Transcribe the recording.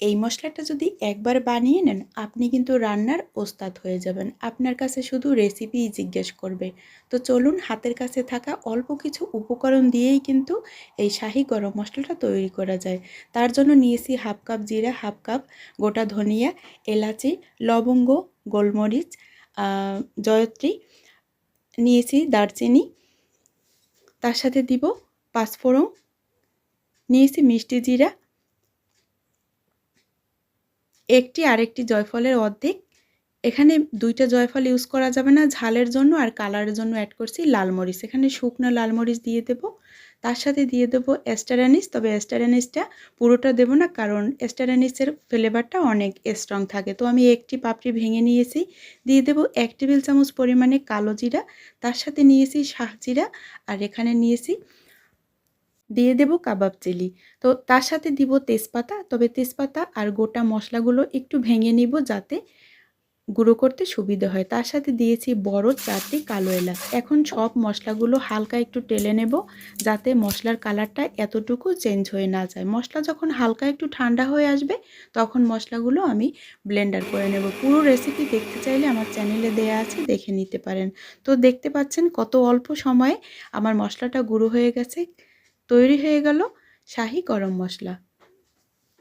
এই মশলাটা যদি একবার বানিয়ে নেন, আপনি কিন্তু রান্নার ওস্তাদ হয়ে যাবেন। আপনার কাছে শুধু রেসিপিই জিজ্ঞেস করবে। তো চলুন হাতের কাছে থাকা অল্প কিছু উপকরণ দিয়েই কিন্তু এই শাহি গরম মশলাটা তৈরি করা যায়। তার জন্য নিয়েছি হাফ কাপ জিরা, হাফ কাপ গোটা ধনিয়া, এলাচি, লবঙ্গ, গোলমরিচ জয়ত্রী, নিয়েছি দারচিনি। তার সাথে দিব পাঁচফোড়ন, নিয়েছি মিষ্টি জিরা একটি আরেকটি জয়ফলের অর্ধেক। এখানে দুইটা জয়ফল ইউজ করা যাবে না। ঝালের জন্য আর কালারের জন্য অ্যাড করছি লাল মরিচ। এখানে শুকনো লাল মরিচ দিয়ে দেবো। তার সাথে দিয়ে দেবো অ্যাস্টারানিস তবে অ্যাস্টারানিসটা পুরোটা দেবো না, কারণ অ্যাস্টারানিসের ফ্লেভারটা অনেক স্ট্রং থাকে। তো আমি একটি পাপড়ি ভেঙে নিয়েছি। দিয়ে দেবো এক টেবিল চামচ পরিমাণে কালো জিরা। তার সাথে নিয়েছি শাহ জিরা। আর এখানে নিয়েছি দিয়ে দেব কাবাব চিলি। তো তার সাথে দিব তেজপাতা, তবে তেজপাতা আর গোটা মশলাগুলো একটু ভেঙে নিব যাতে গুঁড়ো করতে সুবিধে হয়। তার সাথে দিয়েছি বড় চারটি কালো এলাচ। এখন সব মশলাগুলো হালকা একটু টেলে নেব যাতে মশলার কালারটা এতটুকু চেঞ্জ হয়ে না যায়। মশলা যখন হালকা একটু ঠান্ডা হয়ে আসবে, তখন মশলাগুলো আমি ব্লেন্ডার করে নেব। পুরো রেসিপি দেখতে চাইলে আমার চ্যানেলে দেয়া আছে, দেখে নিতে পারেন। তো দেখতে পাচ্ছেন কত অল্প সময়ে আমার মশলাটা গুঁড়ো হয়ে গেছে। তৈরি হয়ে গেল শাহি গরম মশলা।